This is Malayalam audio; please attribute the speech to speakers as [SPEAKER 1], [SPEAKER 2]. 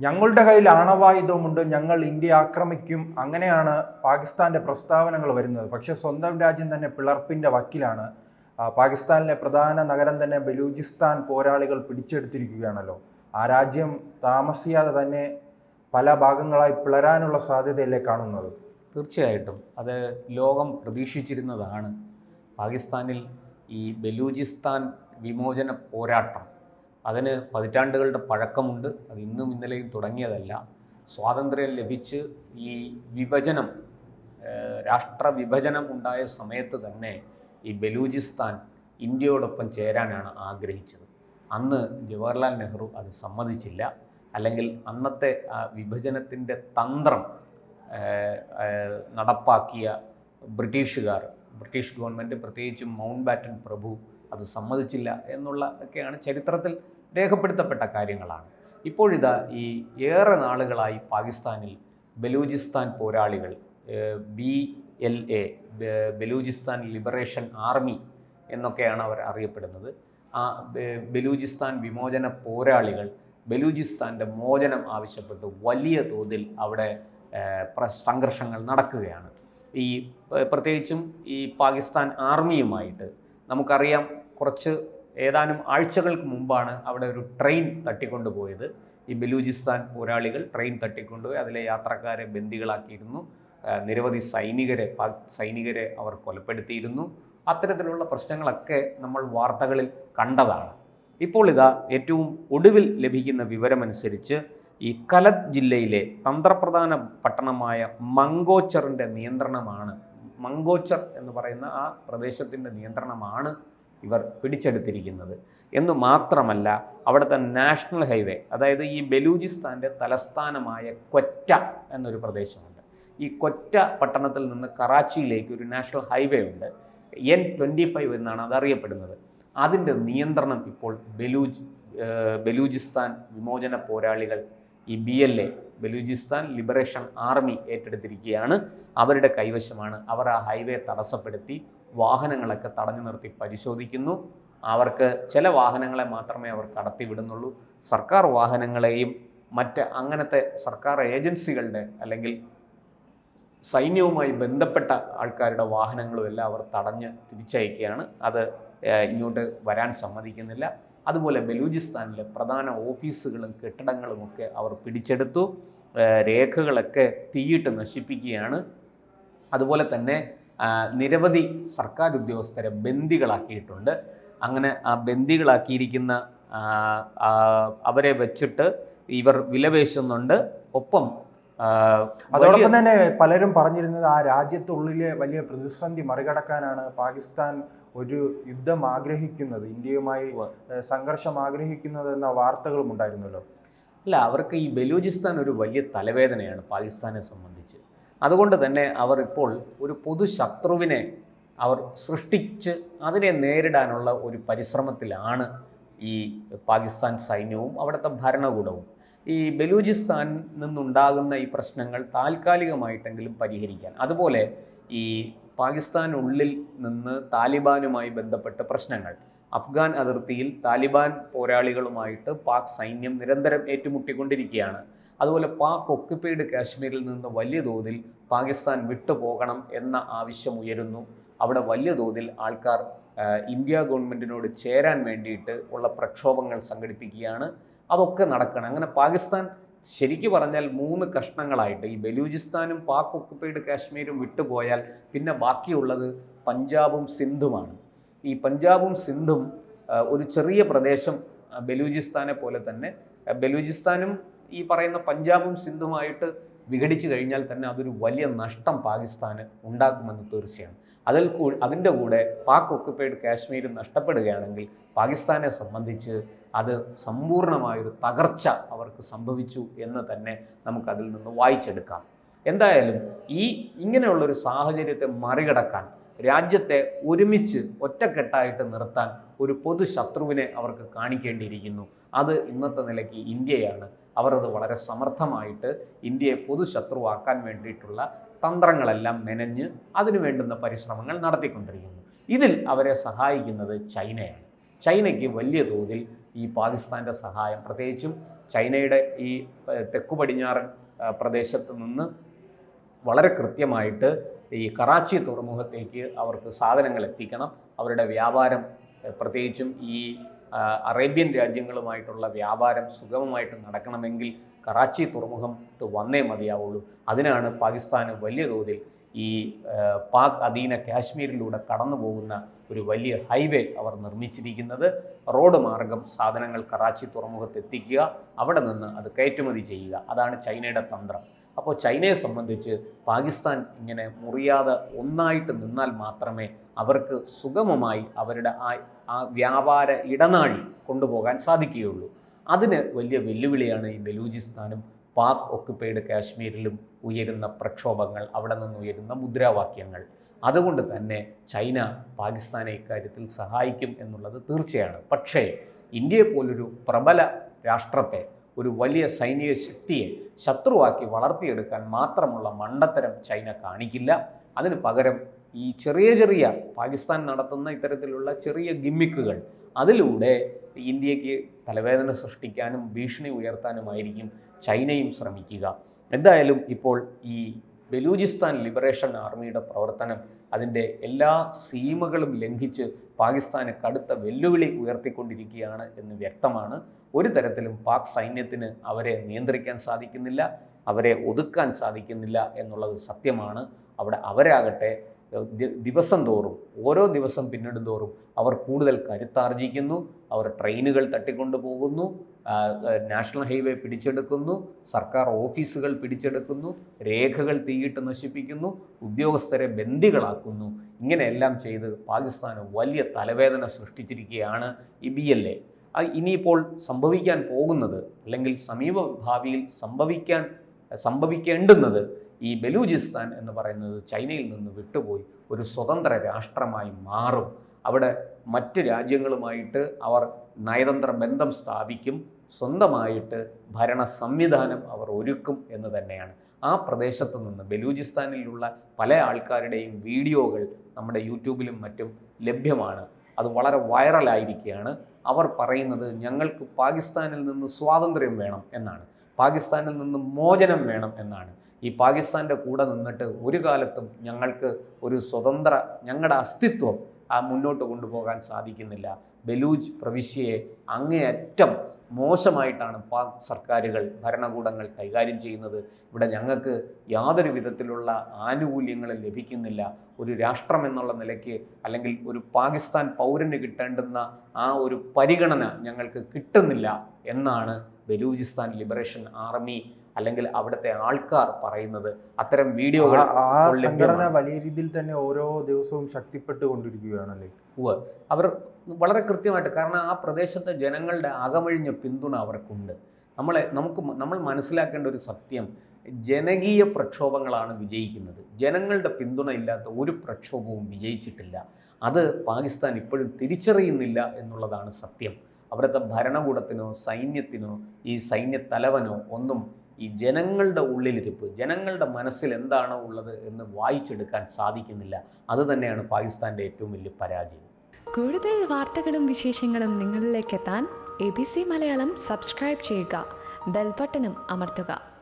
[SPEAKER 1] ഞങ്ങളുടെ കയ്യിൽ ആണവായുധമുണ്ട് ഞങ്ങൾ ഇന്ത്യ ആക്രമിക്കും. അങ്ങനെയാണ് പാകിസ്ഥാന്റെ പ്രസ്താവനകൾ വരുന്നത്. പക്ഷേ സ്വന്തം രാജ്യം തന്നെ പിളർപ്പിന്റെ വക്കിലാണ്. പാകിസ്ഥാനിലെ പ്രധാന നഗരം തന്നെ ബലൂചിസ്ഥാൻ പോരാളികൾ പിടിച്ചെടുത്തിരിക്കുകയാണല്ലോ. ആ രാജ്യം താമസിയാതെ തന്നെ പല ഭാഗങ്ങളായി പിളരാനുള്ള സാധ്യതയല്ലേ കാണുന്നത്?
[SPEAKER 2] തീർച്ചയായിട്ടും. അത് ലോകം പ്രതീക്ഷിച്ചിരുന്നതാണ്. പാകിസ്ഥാനിൽ ഈ ബലൂചിസ്ഥാൻ വിമോചന പോരാട്ടം അതിന് പതിറ്റാണ്ടുകളുടെ പഴക്കമുണ്ട്. അത് ഇന്നും ഇന്നലെയും തുടങ്ങിയതല്ല. സ്വാതന്ത്ര്യം ലഭിച്ച് ഈ വിഭജനം രാഷ്ട്ര വിഭജനം ഉണ്ടായ സമയത്ത് തന്നെ ഈ ബലൂചിസ്ഥാൻ ഇന്ത്യയോടൊപ്പം ചേരാനാണ് ആഗ്രഹിച്ചത്. അന്ന് ജവഹർലാൽ നെഹ്റു അത് സമ്മതിച്ചില്ല. അല്ലെങ്കിൽ അന്നത്തെ ആ വിഭജനത്തിന്റെ തന്ത്രം നടപ്പാക്കിയ ബ്രിട്ടീഷുകാർ ബ്രിട്ടീഷ് ഗവൺമെന്റ് പ്രത്യേകിച്ചും മൗണ്ട് ബാറ്റൻ പ്രഭു അത് സമ്മതിച്ചില്ല എന്നുള്ള ഒക്കെയാണ് ചരിത്രത്തിൽ രേഖപ്പെടുത്തപ്പെട്ട കാര്യങ്ങളാണ്. ഇപ്പോഴിതാ ഈ ഏറെ നാളുകളായി പാകിസ്ഥാനിൽ ബലൂചിസ്ഥാൻ പോരാളികൾ B L A Balochistan liberation army എന്നൊക്കെയാണ് അവർ അറിയപ്പെടുന്നത്. ആ ബലൂചിസ്ഥാൻ വിമോചന പോരാളികൾ ബലൂചിസ്ഥാന്റെ മോചനം ആവശ്യപ്പെട്ട് വലിയ തോതിൽ അവിടെ സംഘർഷങ്ങൾ നടക്കുകയാണ്. ഈ പ്രത്യേകിച്ചും ഈ പാകിസ്ഥാൻ ആർമിയുമായിട്ട് നമുക്കറിയാം കുറച്ച് ഏതാനും ആഴ്ചകൾക്ക് മുമ്പാണ് അവിടെ ഒരു ട്രെയിൻ തട്ടിക്കൊണ്ടുപോയത്. ഈ ബലൂചിസ്ഥാൻ പോരാളികൾ ട്രെയിൻ തട്ടിക്കൊണ്ടുപോയി. അതിലെ യാത്രക്കാരെ ബന്ദികളാക്കിയിരുന്നു. നിരവധി സൈനികരെ സൈനികരെ അവർ കൊലപ്പെടുത്തിയിരുന്നു. അത്തരത്തിലുള്ള പ്രശ്നങ്ങളൊക്കെ നമ്മൾ വാർത്തകളിൽ കണ്ടതാണ്. ഇപ്പോൾ ഇതാ ഏറ്റവും ഒടുവിൽ ലഭിക്കുന്ന വിവരമനുസരിച്ച് ഈ കലത് ജില്ലയിലെ തന്ത്രപ്രധാന പട്ടണമായ മങ്കോച്ചറിന്റെ നിയന്ത്രണമാണ്. മങ്കോച്ചർ എന്ന് പറയുന്ന ആ പ്രദേശത്തിന്റെ നിയന്ത്രണമാണ് ഇവർ പിടിച്ചെടുത്തിരിക്കുന്നത്. എന്ന് മാത്രമല്ല അവിടുത്തെ നാഷണൽ ഹൈവേ അതായത് ഈ ബലൂചിസ്ഥാന്റെ തലസ്ഥാനമായ കൊറ്റ എന്നൊരു പ്രദേശമുണ്ട്. ഈ കൊറ്റ പട്ടണത്തിൽ നിന്ന് കറാച്ചിയിലേക്ക് ഒരു നാഷണൽ ഹൈവേ ഉണ്ട്. എൻ ട്വന്റി ഫൈവ് എന്നാണ് അതറിയപ്പെടുന്നത്. അതിന്റെ നിയന്ത്രണം ഇപ്പോൾ ബലൂജ് ബലൂചിസ്ഥാൻ വിമോചന പോരാളികൾ ഈ B L A Balochistan liberation army ഏറ്റെടുത്തിരിക്കുകയാണ്. അവരുടെ കൈവശമാണ് അവർ ആ ഹൈവേ തടസ്സപ്പെടുത്തി. വാഹനങ്ങളൊക്കെ തടഞ്ഞു നിർത്തി പരിശോധിക്കുന്നു. അവർക്ക് ചില വാഹനങ്ങളെ മാത്രമേ അവർ കടത്തിവിടുന്നുള്ളൂ. സർക്കാർ വാഹനങ്ങളെയും മറ്റ് അങ്ങനത്തെ സർക്കാർ ഏജൻസികളുടെ അല്ലെങ്കിൽ സൈന്യവുമായി ബന്ധപ്പെട്ട ആൾക്കാരുടെ വാഹനങ്ങളും എല്ലാം അവർ തടഞ്ഞ് തിരിച്ചയക്കുകയാണ്. അത് ഇങ്ങോട്ട് വരാൻ സമ്മതിക്കുന്നില്ല. അതുപോലെ ബലൂചിസ്ഥാനിലെ പ്രധാന ഓഫീസുകളും കെട്ടിടങ്ങളും ഒക്കെ അവർ പിടിച്ചെടുത്തു. രേഖകളൊക്കെ തീയിട്ട് നശിപ്പിക്കുകയാണ്. അതുപോലെ തന്നെ നിരവധി സർക്കാർ ഉദ്യോഗസ്ഥരെ ബന്ദികളാക്കിയിട്ടുണ്ട്. അങ്ങനെ ആ ബന്ദികളാക്കിയിരിക്കുന്ന അവരെ വെച്ചിട്ട് ഇവർ വിലപേശുന്നുണ്ട്. ഒപ്പം
[SPEAKER 1] അതോടൊപ്പം തന്നെ പലരും പറഞ്ഞിരുന്നത് ആ രാജ്യത്തുള്ളിലെ വലിയ പ്രതിസന്ധി മറികടക്കാനാണ് പാകിസ്ഥാൻ ഒരു യുദ്ധം ആഗ്രഹിക്കുന്നത് ഇന്ത്യയുമായി സംഘർഷം ആഗ്രഹിക്കുന്നത് എന്ന വാർത്തകളും ഉണ്ടായിരുന്നല്ലോ.
[SPEAKER 2] അല്ല അവർക്ക് ഈ ബലൂചിസ്ഥാൻ ഒരു വലിയ തലവേദനയാണ് പാകിസ്ഥാനെ സംബന്ധിച്ച്. അതുകൊണ്ട് തന്നെ അവർ ഇപ്പോൾ ഒരു പൊതു ശത്രുവിനെ അവർ സൃഷ്ടിച്ച് അതിനെ നേരിടാനുള്ള ഒരു പരിശ്രമത്തിലാണ് ഈ പാകിസ്ഥാൻ സൈന്യവും അവിടുത്തെ ഭരണകൂടവും. ഈ ബലൂചിസ്ഥാനിൽ നിന്നുണ്ടാകുന്ന ഈ പ്രശ്നങ്ങൾ താൽക്കാലികമായിട്ടെങ്കിലും പരിഹരിക്കാൻ. അതുപോലെ ഈ പാകിസ്ഥാനുള്ളിൽ നിന്ന് താലിബാനുമായി ബന്ധപ്പെട്ട പ്രശ്നങ്ങൾ. അഫ്ഗാൻ അതിർത്തിയിൽ താലിബാൻ പോരാളികളുമായിട്ട് പാക് സൈന്യം നിരന്തരം ഏറ്റുമുട്ടിക്കൊണ്ടിരിക്കുകയാണ്. അതുപോലെ പാക് ഒക്യുപ്പൈഡ് കാശ്മീരിൽ നിന്ന് വലിയ തോതിൽ പാകിസ്ഥാൻ വിട്ടുപോകണം എന്ന ആവശ്യം ഉയരുന്നു. അവിടെ വലിയ തോതിൽ ആൾക്കാർ ഇന്ത്യ ഗവൺമെന്റിനോട് ചേരാൻ വേണ്ടിയിട്ട് ഉള്ള പ്രക്ഷോഭങ്ങൾ സംഘടിപ്പിക്കുകയാണ്. അതൊക്കെ നടക്കണം. അങ്ങനെ പാകിസ്ഥാൻ ശരിക്കു പറഞ്ഞാൽ മൂന്ന് കഷ്ണങ്ങളായിട്ട് ഈ ബലൂചിസ്ഥാനും പാക് ഒക്കുപ്പൈഡ് കാശ്മീരും വിട്ടുപോയാൽ പിന്നെ ബാക്കിയുള്ളത് പഞ്ചാബും സിന്ധുമാണ്. ഈ പഞ്ചാബും സിന്ധും ഒരു ചെറിയ പ്രദേശം ബലൂചിസ്ഥാനെ പോലെ തന്നെ ബലൂചിസ്ഥാനും ഈ പറയുന്ന പഞ്ചാബും സിന്ധുമായിട്ട് വിഘടിച്ചു കഴിഞ്ഞാൽ തന്നെ അതൊരു വലിയ നഷ്ടം പാകിസ്ഥാന് ഉണ്ടാക്കുമെന്ന് തീർച്ചയാണ്. അതിൽ കൂ അതിന്റെ കൂടെ പാക് ഒക്കുപ്പൈഡ് കാശ്മീർ നഷ്ടപ്പെടുകയാണെങ്കിൽ പാകിസ്ഥാനെ സംബന്ധിച്ച് അത് സമ്പൂർണമായൊരു തകർച്ച അവർക്ക് സംഭവിച്ചു എന്ന് തന്നെ നമുക്കതിൽ നിന്ന് വായിച്ചെടുക്കാം. എന്തായാലും ഈ ഇങ്ങനെയുള്ളൊരു സാഹചര്യത്തെ മറികടക്കാൻ രാജ്യത്തെ ഒരുമിച്ച് ഒറ്റക്കെട്ടായിട്ട് നിർത്താൻ ഒരു പൊതു ശത്രുവിനെ അവർക്ക് കാണിക്കേണ്ടിയിരിക്കുന്നു. അത് ഇന്നത്തെ നിലയ്ക്ക് ഇന്ത്യയാണ്. അവർ അത് വളരെ സമർത്ഥമായിട്ട് ഇന്ത്യയെ പൊതു ശത്രുവാക്കാൻ വേണ്ടിയിട്ടുള്ള തന്ത്രങ്ങളെല്ലാം മെനഞ്ഞ് അതിനു വേണ്ടുന്ന പരിശ്രമങ്ങൾ നടത്തിക്കൊണ്ടിരിക്കുന്നു. ഇതിൽ അവരെ സഹായിക്കുന്നത് ചൈനയാണ്. ചൈനയ്ക്ക് വലിയ തോതിൽ ഈ പാകിസ്ഥാന്റെ സഹായം പ്രത്യേകിച്ചും ചൈനയുടെ ഈ തെക്കു പടിഞ്ഞാറൻ പ്രദേശത്ത് നിന്ന് വളരെ കൃത്യമായിട്ട് ഈ കറാച്ചി തുറമുഖത്തേക്ക് അവർക്ക് സാധനങ്ങൾ എത്തിക്കണം അവരുടെ വ്യാപാരം പ്രത്യേകിച്ചും ഈ അറേബ്യൻ രാജ്യങ്ങളുമായിട്ടുള്ള വ്യാപാരം സുഗമമായിട്ട് നടക്കണമെങ്കിൽ കറാച്ചി തുറമുഖത്ത് വന്നേ മതിയാവുള്ളൂ. അതിനാണ് പാകിസ്ഥാന് വലിയ തോതിൽ ഈ പാക് അധീന കാശ്മീരിലൂടെ കടന്നു പോകുന്ന ഒരു വലിയ ഹൈവേ അവർ നിർമ്മിച്ചിരിക്കുന്നത്. റോഡ് മാർഗം സാധനങ്ങൾ കറാച്ചി തുറമുഖത്ത് എത്തിക്കുക അവിടെ നിന്ന് അത് കയറ്റുമതി ചെയ്യുക. അതാണ് ചൈനയുടെ തന്ത്രം. അപ്പോൾ ചൈനയെ സംബന്ധിച്ച് പാകിസ്ഥാൻ ഇങ്ങനെ മുറിയാതെ ഒന്നായിട്ട് നിന്നാൽ മാത്രമേ അവർക്ക് സുഗമമായി അവരുടെ ആ ആ വ്യാപാര ഇടനാഴി കൊണ്ടുപോകാൻ സാധിക്കുകയുള്ളൂ. അതിന് വലിയ വെല്ലുവിളിയാണ് ഈ ബലൂചിസ്ഥാനും പാക് ഒക്കുപ്പൈഡ് കാശ്മീരിലും ഉയരുന്ന പ്രക്ഷോഭങ്ങൾ അവിടെ നിന്ന് ഉയരുന്ന മുദ്രാവാക്യങ്ങൾ. അതുകൊണ്ട് തന്നെ ചൈന പാകിസ്ഥാനെ ഇക്കാര്യത്തിൽ സഹായിക്കും എന്നുള്ളത് തീർച്ചയാണ്. പക്ഷേ ഇന്ത്യയെ പോലൊരു പ്രബല രാഷ്ട്രത്തെ ഒരു വലിയ സൈനിക ശക്തിയെ ശത്രുവാക്കി വളർത്തിയെടുക്കാൻ മാത്രമുള്ള മണ്ടത്തരം ചൈന കാണിക്കില്ല. അതിന് പകരം ഈ ചെറിയ ചെറിയ പാകിസ്ഥാൻ നടത്തുന്ന ഇത്തരത്തിലുള്ള ചെറിയ ഗിമ്മിക്കുകൾ അതിലൂടെ ഇന്ത്യയ്ക്ക് തലവേദന സൃഷ്ടിക്കാനും ഭീഷണി ഉയർത്താനുമായിരിക്കും ചൈനയും ശ്രമിക്കുക. എന്തായാലും ഇപ്പോൾ ഈ ബലൂചിസ്ഥാൻ ലിബറേഷൻ ആർമിയുടെ പ്രവർത്തനം അതിന്റെ എല്ലാ സീമകളും ലംഘിച്ച് പാകിസ്ഥാന് കടുത്ത വെല്ലുവിളി ഉയർത്തിക്കൊണ്ടിരിക്കുകയാണ് എന്ന് വ്യക്തമാണ്. ഒരു തരത്തിലും പാക് സൈന്യത്തിന് അവരെ നിയന്ത്രിക്കാൻ സാധിക്കുന്നില്ല അവരെ ഒതുക്കാൻ സാധിക്കുന്നില്ല എന്നുള്ളത് സത്യമാണ്. അവിടെ അവരാകട്ടെ ദിവസം തോറും ഓരോ ദിവസം പിന്നിടും തോറും അവർ കൂടുതൽ കരുത്താർജിക്കുന്നു അവർ ട്രെയിനുകൾ തട്ടിക്കൊണ്ടു പോകുന്നു നാഷണൽ ഹൈവേ പിടിച്ചെടുക്കുന്നു സർക്കാർ ഓഫീസുകൾ പിടിച്ചെടുക്കുന്നു രേഖകൾ തീയിട്ട് നശിപ്പിക്കുന്നു ഉദ്യോഗസ്ഥരെ ബന്ദികളാക്കുന്നു. ഇങ്ങനെയെല്ലാം ചെയ്ത് പാകിസ്ഥാന് വലിയ തലവേദന സൃഷ്ടിച്ചിരിക്കുകയാണ് ഈ ബി എൽ എ. ഇനിയിപ്പോൾ സംഭവിക്കാൻ പോകുന്നത് അല്ലെങ്കിൽ സമീപ ഭാവിയിൽ സംഭവിക്കാൻ സംഭവിക്കേണ്ടുന്നത് ഈ ബലൂചിസ്ഥാൻ എന്ന് പറയുന്നത് ചൈനയിൽ നിന്ന് വിട്ടുപോയി ഒരു സ്വതന്ത്ര രാഷ്ട്രമായി മാറും. അവിടെ മറ്റ് രാജ്യങ്ങളുമായിട്ട് അവർ നയതന്ത്ര ബന്ധം സ്ഥാപിക്കും. സ്വന്തമായിട്ട് ഭരണ സംവിധാനം അവർ ഒരുക്കും എന്ന് തന്നെയാണ്. ആ പ്രദേശത്ത് നിന്ന് ബലൂചിസ്ഥാനിലുള്ള പല ആൾക്കാരുടെയും വീഡിയോകൾ നമ്മുടെ യൂട്യൂബിലും മറ്റും ലഭ്യമാണ്. അത് വളരെ വൈറലായിരിക്കുകയാണ്. അവർ പറയുന്നത് ഞങ്ങൾക്ക് പാകിസ്ഥാനിൽ നിന്ന് സ്വാതന്ത്ര്യം വേണം എന്നാണ്. പാകിസ്ഥാനിൽ നിന്ന് മോചനം വേണം എന്നാണ്. ഈ പാകിസ്ഥാന്റെ കൂടെ നിന്നിട്ട് ഒരു കാലത്തും ഞങ്ങൾക്ക് ഒരു സ്വതന്ത്ര ഞങ്ങളുടെ അസ്തിത്വം ആ മുന്നോട്ട് കൊണ്ടുപോകാൻ സാധിക്കുന്നില്ല. ബലൂജ് പ്രവിശ്യയെ അങ്ങേയറ്റം മോശമായിട്ടാണ് പാക് സർക്കാരുകൾ ഭരണകൂടങ്ങൾ കൈകാര്യം ചെയ്യുന്നത്. ഇവിടെ ഞങ്ങൾക്ക് യാതൊരു വിധത്തിലുള്ള ആനുകൂല്യങ്ങളും ലഭിക്കുന്നില്ല. ഒരു രാഷ്ട്രം എന്നുള്ള നിലയ്ക്ക് അല്ലെങ്കിൽ ഒരു പാകിസ്ഥാൻ പൗരന് കിട്ടേണ്ടുന്ന ആ ഒരു പരിഗണന ഞങ്ങൾക്ക് കിട്ടുന്നില്ല എന്നാണ് ബലൂചിസ്ഥാൻ ലിബറേഷൻ ആർമി അല്ലെങ്കിൽ അവിടുത്തെ ആൾക്കാർ പറയുന്നത് അത്തരം വീഡിയോകൾ
[SPEAKER 1] സംഘടന വലിയ രീതിയിൽ തന്നെ ഓരോ ദിവസവും ശക്തിപ്പെട്ടുകൊണ്ടിരിക്കുകയാണല്ലേ?
[SPEAKER 2] ഉവ്വ്. അവർ വളരെ കൃത്യമായിട്ട് കാരണം ആ പ്രദേശത്തെ ജനങ്ങളുടെ അകമഴിഞ്ഞ പിന്തുണ അവർക്കുണ്ട്. നമ്മളെ നമുക്ക് നമ്മൾ മനസ്സിലാക്കേണ്ട ഒരു സത്യം ജനകീയ പ്രക്ഷോഭങ്ങളാണ് വിജയിക്കുന്നത്. ജനങ്ങളുടെ പിന്തുണ ഇല്ലാത്ത ഒരു പ്രക്ഷോഭവും വിജയിച്ചിട്ടില്ല. അത് പാകിസ്ഥാൻ ഇപ്പോഴും തിരിച്ചറിയുന്നില്ല എന്നുള്ളതാണ് സത്യം. അവിടുത്തെ ഭരണകൂടത്തിനോ സൈന്യത്തിനോ ഈ സൈന്യത്തലവനോ ഒന്നും ഈ ജനങ്ങളുടെ ഉള്ളിലിരിപ്പ് ജനങ്ങളുടെ മനസ്സിൽ എന്താണ് ഉള്ളത് എന്ന് വായിച്ചെടുക്കാൻ സാധിക്കുന്നില്ല. അത് തന്നെയാണ് പാകിസ്ഥാന്റെ ഏറ്റവും വലിയ പരാജയം.
[SPEAKER 3] കൂടുതൽ വാർത്തകളും വിശേഷങ്ങളും നിങ്ങളിലേക്ക് എത്താൻ A B C Malayalam subscribe ചെയ്യുക. ബെൽബട്ടനും അമർത്തുക.